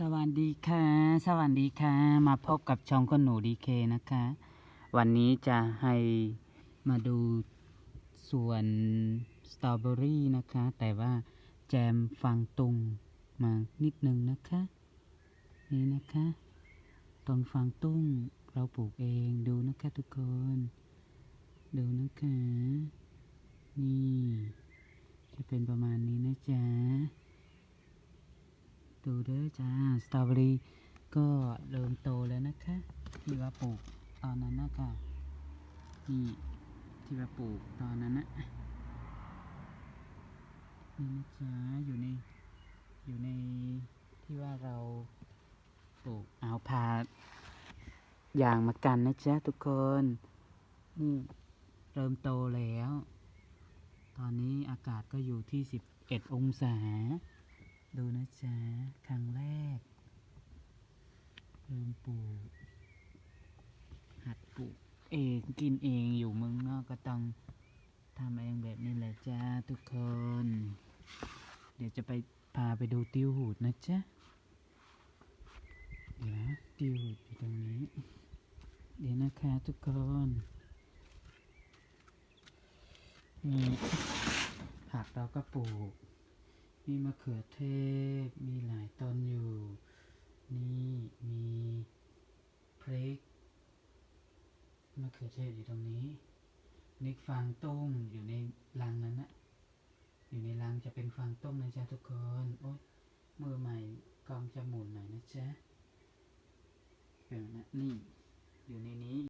สวัสดีค่ะ สวัสดีค่ะ มาพบกับช่องคนหนูดีเคนะคะ วันนี้จะให้มาดูส่วนสตรอเบอรี่นะคะ แต่ว่าแจมฟังตุงมานิดนึงนะคะ นี่นะคะต้นฟางตุ้งเราปลูกเองดูนะคะทุกคน ดูนะคะ นี่ จะเป็นประมาณนี้นะจ๊ะ ดู เด้อจ้าสตรอเบอรี่ก็เริ่มโตแล้วนะคะที่ว่าปลูกตอนนั้นนะคะนี่ที่ว่าปลูกตอนนั้นนะนี่นะจ๊ะอยู่ในอยู่ในที่ว่าเราปลูกเอาพาอย่างมากันนะจ๊ะทุกคนนี่เริ่มโตแล้ว ตอนนี้อากาศก็อยู่ที่ 11 องศา ดูนะจ๊ะ ครั้งแรก เริ่มปลูก หัดปลูกเองกินเองอยู่เมืองนอกก็ต้องทำเองแบบนี้แหละจ้าทุกคน เดี๋ยวจะไปพาไปดูติวหูดนะจ๊ะ เดี๋ยวติวหูดอยู่ตรงนี้ เดี๋ยวนะคะทุกคนนี่ผักเราก็ปลูก มีมะเขือเทศ มีหลายต้นอยู่ นี่มีพริก มะเขือเทศอยู่ตรงนี้ นิกฟางต้มอยู่ในรังนั้นนะอยู่ในรังจะเป็นฟางต้มนะจ๊ะทุกคน โอ๊ยมือใหม่กองจะหมุนหน่อยนะจ๊ะเป็นแบบนั้นนี่ อยู่ในนี้